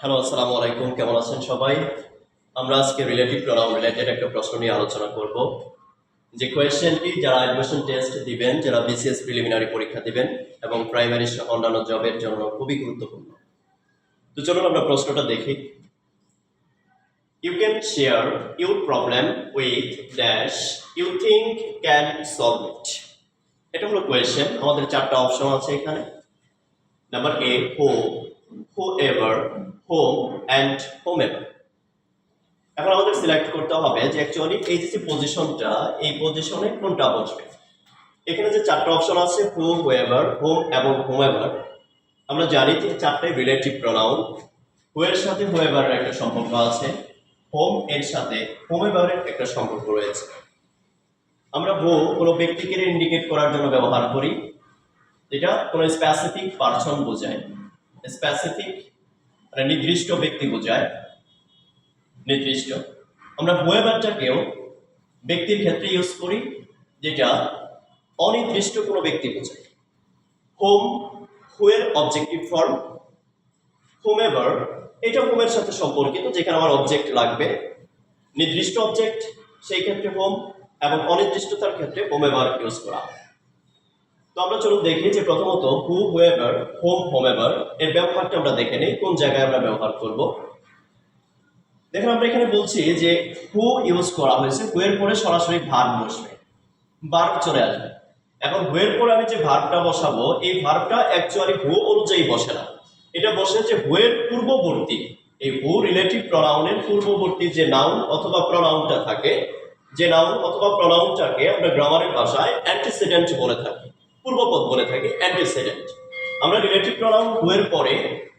Hello, আসসালামু আলাইকুম, কেমন আছেন সবাই? আমরা আজকে রিলেটিভ প্রোনাউন রিলেটেড একটা প্রশ্ন নিয়ে আলোচনা করব। যে কোয়েশ্চেনটি যারা অ্যাডমিশন টেস্ট দিবেন, যারা বিসিএস প্রিলিমিনারি পরীক্ষা দিবেন এবং প্রাইমারি অন্যান্য জবের জন্য খুবই গুরুত্বপূর্ণ। তো চলুন আমরা প্রশ্নটা দেখি। You can share your problem with dash you think can solve it এটা হলো কোয়েশ্চেন আমাদের চারটা অপশন আছে এখানে। Number A who whoever whom and whomever এখন আমাদের সিলেক্ট করতে হবে যে অ্যাকচুয়ালি এই যে পজিশনটা এই পজিশনে কোনটা বসবে? এখানে যে চারটা অপশন আছে হু হুয়েভার হোম এবং হোম এভার আমরা জানি যে চারটাই রিলেটিভ প্রোনাউন হোয়ের সাথে হোয়েভারের একটা সম্পর্ক আছে হোম এর সাথে হোম এভারের একটা সম্পর্ক রয়েছে। আমরা হু কোনো ব্যক্তিকে ইন্ডিকেট করার জন্য ব্যবহার করি। যেটা কোনো স্পেসিফিক পার্সন বোঝায়। স্পেসিফিক মানে নির্দিষ্ট ব্যক্তি বোঝায়। নির্দিষ্ট। আমরা হুয়েভারটাকেও ব্যক্তির ক্ষেত্রে ইউজ করি, যেটা অনির্দিষ্ট কোনো ব্যক্তি বোঝায়। হোম হুয়ের অবজেক্টিভ ফর্ম হোমেভার এটা হোমের সাথে সম্পর্কিত, যেখানে আমার অবজেক্ট লাগবে। নির্দিষ্ট অবজেক্ট সেই ক্ষেত্রে হোম এবং অনির্দিষ্টতার ক্ষেত্রে হোম হোমেভার ইউজ করা। হয় তো আমরা চলুন দেখি যে প্রথমত হু হুয়েভার হোম হোমেভার এর ব্যবহারটা আমরা দেখে নিই, কোন জায়গায় আমরা ব্যবহার করব। দেখুন, আমরা এখানে বলছি যে হু ইউজ করা হয়েছে হু এর পরে সরাসরি ভার্ব বসবে। ভার্ব চলে আসবে। এখন হু এর পরে আমি যে ভার্বটা বসাবো, এই ভার্বটা অ্যাকচুয়ালি হু অনুযায়ী বসে না। এটা বসে যে হু এর পূর্ববর্তী, এই হু রিলেটিভ প্রনাউনের পূর্ববর্তী যে নাউন অথবা প্রনাউনটা থাকে, যে নাউন অথবা প্রনাউনটাকে আমরা গ্রামারের ভাষায় অ্যান্টিসিডেন্ট বলে থাকি। পূর্বপদ বলে থাকি অ্যান্টিসিডেন্ট আমরা রিলেটিভ প্রনাউন এর পরে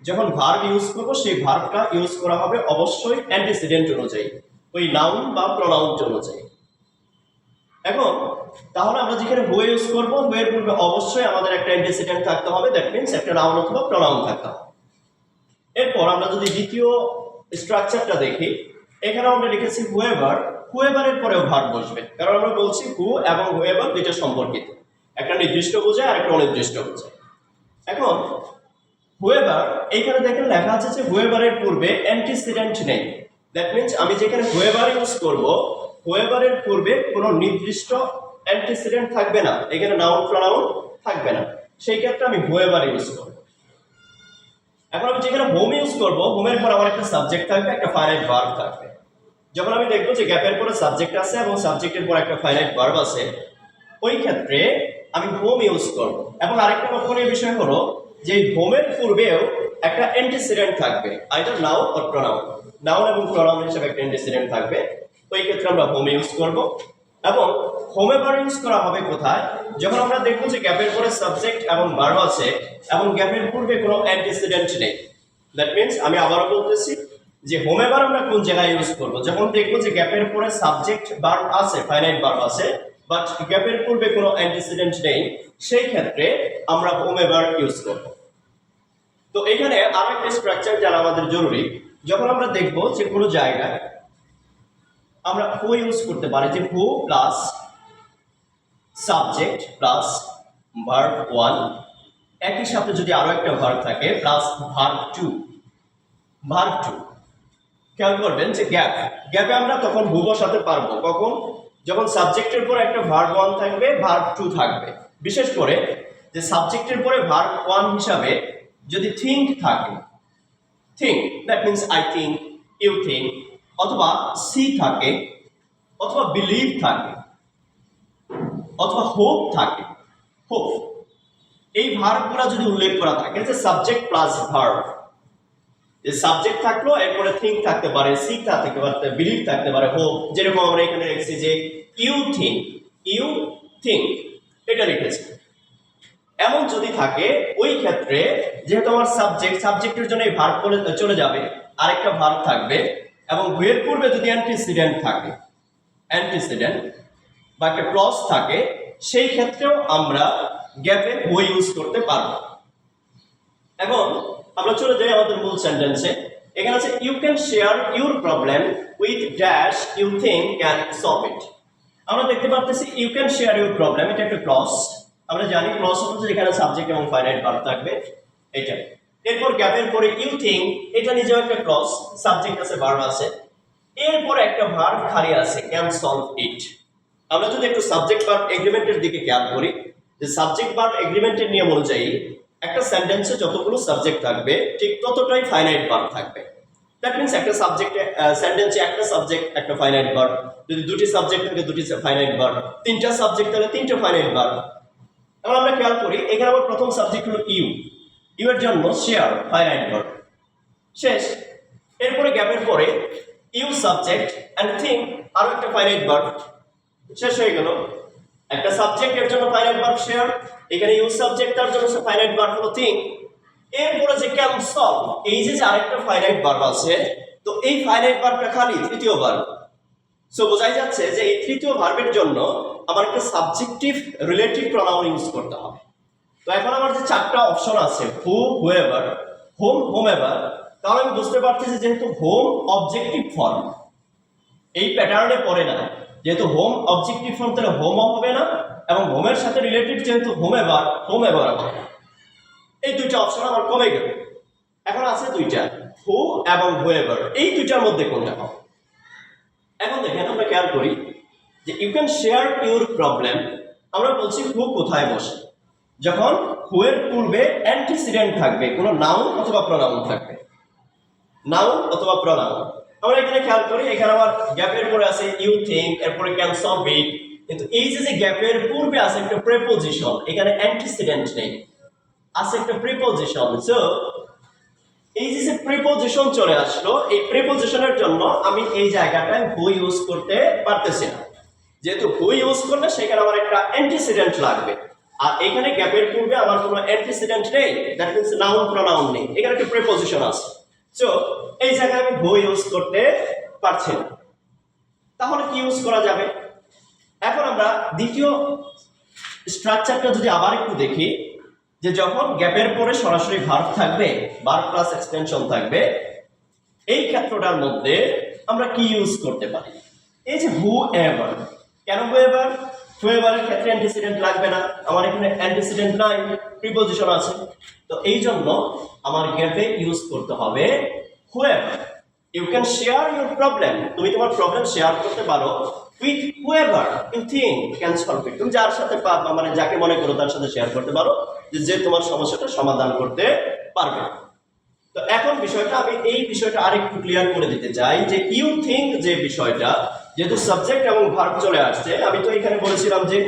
যখন ভার্ব ইউজ করব, সেই ভার্বটা ইউজ করা হবে অবশ্যই অ্যান্টিসিডেন্ট অনুযায়ী, ওই নাউন বা প্রনাউন অনুযায়ী। এখন, তাহলে আমরা যেখানে হু ইউজ করব হু এর পূর্বে অবশ্যই আমাদের একটা অ্যান্টিসিডেন্ট থাকতে হবে দ্যাট মিনস একটা নাউন অথবা প্রনাউন থাকতে হবে। এরপর আমরা যদি দ্বিতীয় স্ট্রাকচারটা দেখি এখানে আমরা লিখেছি হুয়েভার হুয়েভারের পরেও ভার্ব বসবে, কারণ আমরা বলছি হু এবং হুয়েভার দুইটা সম্পর্কিত। একটা নির্দিষ্ট বোঝায় আর একটা অনির্দিষ্ট বোঝায়। এখন হুয়েভার এইখানে দেখেন লেখা আছে যে হুয়েভারের পূর্বে অ্যান্টিসিডেন্ট নেই। দ্যাট মিনস আমি যেখানে হুয়েভার ইউজ করব হুয়েভারের পূর্বে কোনো নির্দিষ্ট অ্যান্টিসিডেন্ট থাকবে না। এখানে নাউন প্রনাউন থাকবে না। সেই ক্ষেত্রে আমি হুয়েভার ইউজ করব। এখন আমি যেখানে হোম ইউজ করব হোমের পর আমার একটা সাবজেক্ট থাকবে, একটা ফাইনাইট ভার্ব থাকবে। যখন আমি দেখব যে গ্যাপের পরে সাবজেক্ট আছে এবং সাবজেক্টের পর একটা ফাইনাইট ভার্ব আছে, ওই ক্ষেত্রে আমি হোম ইউজ করব। এবং আরেকটা লক্ষণীয় বিষয় হলো যে হোমের পূর্বেও একটা অ্যান্টিসিডেন্ট থাকবে। Either noun or pronoun noun এবং প্রনাউন হিসেবে একটা অ্যান্টিসিডেন্ট থাকবে। ওই ক্ষেত্রে আমরা হোম ইউজ করব। এবং হোমে বার ইউজ করা হবে কোথায়? যখন আমরা দেখব যে গ্যাপের পরে সাবজেক্ট এবং ভার্ব আছে, এবং গ্যাপের পূর্বে কোনো অ্যান্টিসিডেন্ট নেই। দ্যাট মিনস আমি আবারও বলতেছি যে হোমে বার আমরা কোন জায়গায় ইউজ করব? যখন দেখব যে গ্যাপের পরে সাবজেক্ট বার আছে ফাইনাইট ভার্ব আছে বাট গ্যাপের পূর্বে কোনো অ্যান্টিসিডেন্ট নেই, সেই ক্ষেত্রে আমরা এভার ইউজ করব। তো এখানে আরও একটা স্ট্রাকচার জানা আমাদের জরুরি। যখন আমরা দেখব যে কোনো জায়গায় আমরা হু ইউজ করতে পারি, যে who plus subject plus verb one একই সাথে যদি আরও একটা ভার্ব থাকে plus verb two verb two খেয়াল করবেন যে গ্যাপ গ্যাপে আমরা তখন হু বসাতে পারব। কখন? যখন সাবজেক্টের পরে একটা ভার্ব ওয়ান থাকবে ভার্ব টু থাকবে। বিশেষ করে যে সাবজেক্টের পরে ভার্ব ওয়ান হিসাবে যদি থিঙ্ক থাকে think that means I think you think অথবা সি থাকে, অথবা বিলিভ থাকে, অথবা হোপ থাকে হোপ এই ভার্বগুলো যদি উল্লেখ করা থাকে, যে সাবজেক্ট প্লাস ভার্ব যে সাবজেক্ট থাকল, এরপরে থিঙ্ক থাকতে পারে সি থাকতে পারে বিলিভ থাকতে পারে। হোপ যেরকম আমরা এখানে লিখছি যে ইউ থিঙ্ক ইউ থিঙ্ক এটা লিখেছি। এমন যদি থাকে, ওই ক্ষেত্রে যেহেতু আমার সাবজেক্ট সাবজেক্টের জন্য এই ভার্ব চলে যাবে, আরেকটা ভার্ব থাকবে, এবং বইয়ের পূর্বে যদি অ্যান্টিসিডেন্ট থাকে অ্যান্টিসিডেন্ট বা একটা ক্লস থাকে, সেই ক্ষেত্রেও আমরা গ্যাপে বই ইউজ করতে পারব। এখন আমরা চলে যাই আমাদের মূল সেন্টেন্সে এখানে আছে you can share your problem with dash you think can solve it আমরা দেখতে পাচ্ছি you can share your problem এটা একটা ক্লস আমরা জানি ক্লস হচ্ছে যেখানে সাবজেক্ট এবং ফাইনাইট ভার্ব থাকবে, এটা। এরপর গ্যাপের পরে ইউ থিঙ্ক এটা নিজেও একটা ক্লজ সাবজেক্ট আছে ভার্ব আছে। এরপর একটা ভার্ব খালি আছে ক্যান সলভ ইট আমরা যদি একটু সাবজেক্ট ভার্ব এগ্রিমেন্টের দিকে খেয়াল করি, যে সাবজেক্ট ভার্ব এগ্রিমেন্টের নিয়ম অনুযায়ী একটা সেন্টেন্সে যতগুলো সাবজেক্ট থাকবে, ঠিক ততটাই ফাইনাইট ভার্ব থাকবে। দ্যাট মিনস একটা সাবজেক্টে সেন্টেন্সে একটা সাবজেক্ট একটা ফাইনাইট ভার্ব যদি দুটি সাবজেক্ট থাকে, দুটি ফাইনাইট ভার্ব তিনটা সাবজেক্ট থাকে, তিনটা ফাইনাইট ভার্ব এখন আমরা খেয়াল করি, এখানে আমার প্রথম সাবজেক্ট হলো ইউ ইউ এর জন্য শেয়ার ফাইনাইট ভার্ব শেষ। এরপরে গ্যাপের পরে ইউ সাবজেক্ট অ্যান্ড থিঙ্ক আরও একটা ফাইনাইট ভার্ব শেষ হয়ে গেল। একটা সাবজেক্টের জন্য ফাইনাইট ভার্ব শেয়ার এখানে ইউ সাবজেক্ট তার জন্য ফাইনাইট ভার্ব হলো থিঙ্ক এরপরে যে ক্যান সলভ এই যে আরেকটা ফাইনাইট ভার্ব আছে, তো এই ফাইনাইট ভার্বটা খালি তৃতীয় ভার্ব সো বোঝাই যাচ্ছে যে এই তৃতীয় ভার্বের জন্য আমার একটা সাবজেক্টিভ রিলেটিভ প্রনাউন ইউজ করতে হবে। তো এখন আমার যে চারটা অপশন আছে who whoever whom whomever তাহলে আমি বুঝতে পারছি যেহেতু হোম অবজেক্টিভ ফর্ম এই প্যাটার্নে পড়ে না। যেহেতু হোম অবজেক্টিভ ফর্ম তাহলে হোমও হবে না, এবং হোমের সাথে রিলেটেড যেহেতু হোম এভার হোম এভার হবে। এই দুইটা অপশন আমার কমে গেল। এখন আছে দুইটা হু এবং হুয়েভার এই দুইটার মধ্যে কোনটা হবে? এখন দেখেন, আমরা খেয়াল করি যে you can share your problem আমরা বলছি হু কোথায় বসে। যখন হুয়ের পূর্বে অ্যান্টিসিডেন্ট থাকবে, কোনো নাউন অথবা প্রনাউন থাকবে। নাউন অথবা প্রনাউন আমরা এখানে খেয়াল করি, এখানে আমার গ্যাপের পরে আছে ইউ থিঙ্ক এরপরে ক্যান সলভ ইট কিন্তু এই যে যে গ্যাপের পূর্বে আছে একটা প্রেপোজিশন এখানে অ্যান্টিসিডেন্ট নেই। আছে একটা প্রিপোজিশন সো এই যে প্রিপোজিশন চলে আসলো, এই প্রিপোজিশনের জন্য আমি এই জায়গাটায় হু ইউজ করতে পারতেছি না। যেহেতু হু ইউজ করলে সেখানে আমার একটা অ্যান্টিসিডেন্ট লাগবে। আর এখানে গ্যাপের পূর্বে আমার কোনো অ্যান্টিসিডেন্ট নেই দ্যাট মিনস নাউন প্রোনাউন নেই। এখানে একটা প্রিপোজিশন আছে। সো এই জায়গায় আমি হু ইউজ করতে পারছি না। তাহলে কি ইউজ করা যাবে? এখন আমরা দ্বিতীয় স্ট্রাকচারটা যদি আবার একটু দেখি, যে যখন গ্যাপের পরে সরাসরি ভার্ব থাকবে ভার্ব প্লাস এক্সটেনশন থাকবে, এই ক্ষেত্রটার মধ্যে আমরা কি ইউজ করতে পারি? এই যে হু এভার কেন হু এভার এভারের ক্ষেত্রে অ্যান্টিসিডেন্ট লাগবে না। আমার এখানে অ্যান্টিসিডেন্ট নাই প্রিপোজিশন আছে। তো এই জন্য আমার গ্যাপে ইউজ করতে হবে whoever you can share your problem তুমি তোমার প্রবলেম শেয়ার করতে পারো with whoever you think can solve it তুমি যার সাথে মানে যাকে মনে করো তার সাথে শেয়ার করতে পারো যে তোমার সমস্যাটা সমাধান করতে পারবে। তো এখন বিষয়টা, আমি এই বিষয়টা আরেকটু ক্লিয়ার করে দিতে চাই যে ইউ থিঙ্ক যে বিষয়টা, যেহেতু সাবজেক্ট এবং ভার্ব চলে আসছে, আমি তো এখানে বলেছিলাম যে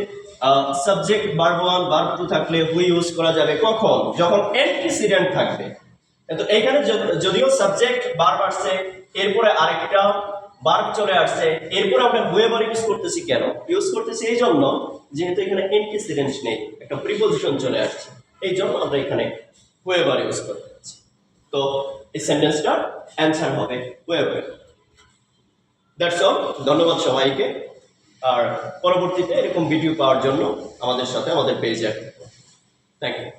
subject verb one verb two থাকলে হুই ইউজ করা যাবে, কখন? যখন অ্যান্টিসিডেন্ট থাকবে। কিন্তু এইখানে যদিও সাবজেক্ট ভার্ব আসছে, এরপরে আরেকটা ভার্ব চলে আসছে, এরপরে আমরা হুয়েভার ইউজ করতেছি কেন? ইউজ করতেছি এই জন্য, যেহেতু এখানে অ্যান্টিসিডেন্ট নেই, একটা প্রিপোজিশন চলে আসছে, এই জন্য আমরা এখানে হুয়েভার ইউজ পারছি তো এই সেন্টেন্সটার অ্যান্সার হবে। হুয়েভার দ্যাটস অল ধন্যবাদ সবাইকে। আর পরবর্তীতে এরকম ভিডিও পাওয়ার জন্য আমাদের সাথে আমাদের পেজে থ্যাংক ইউ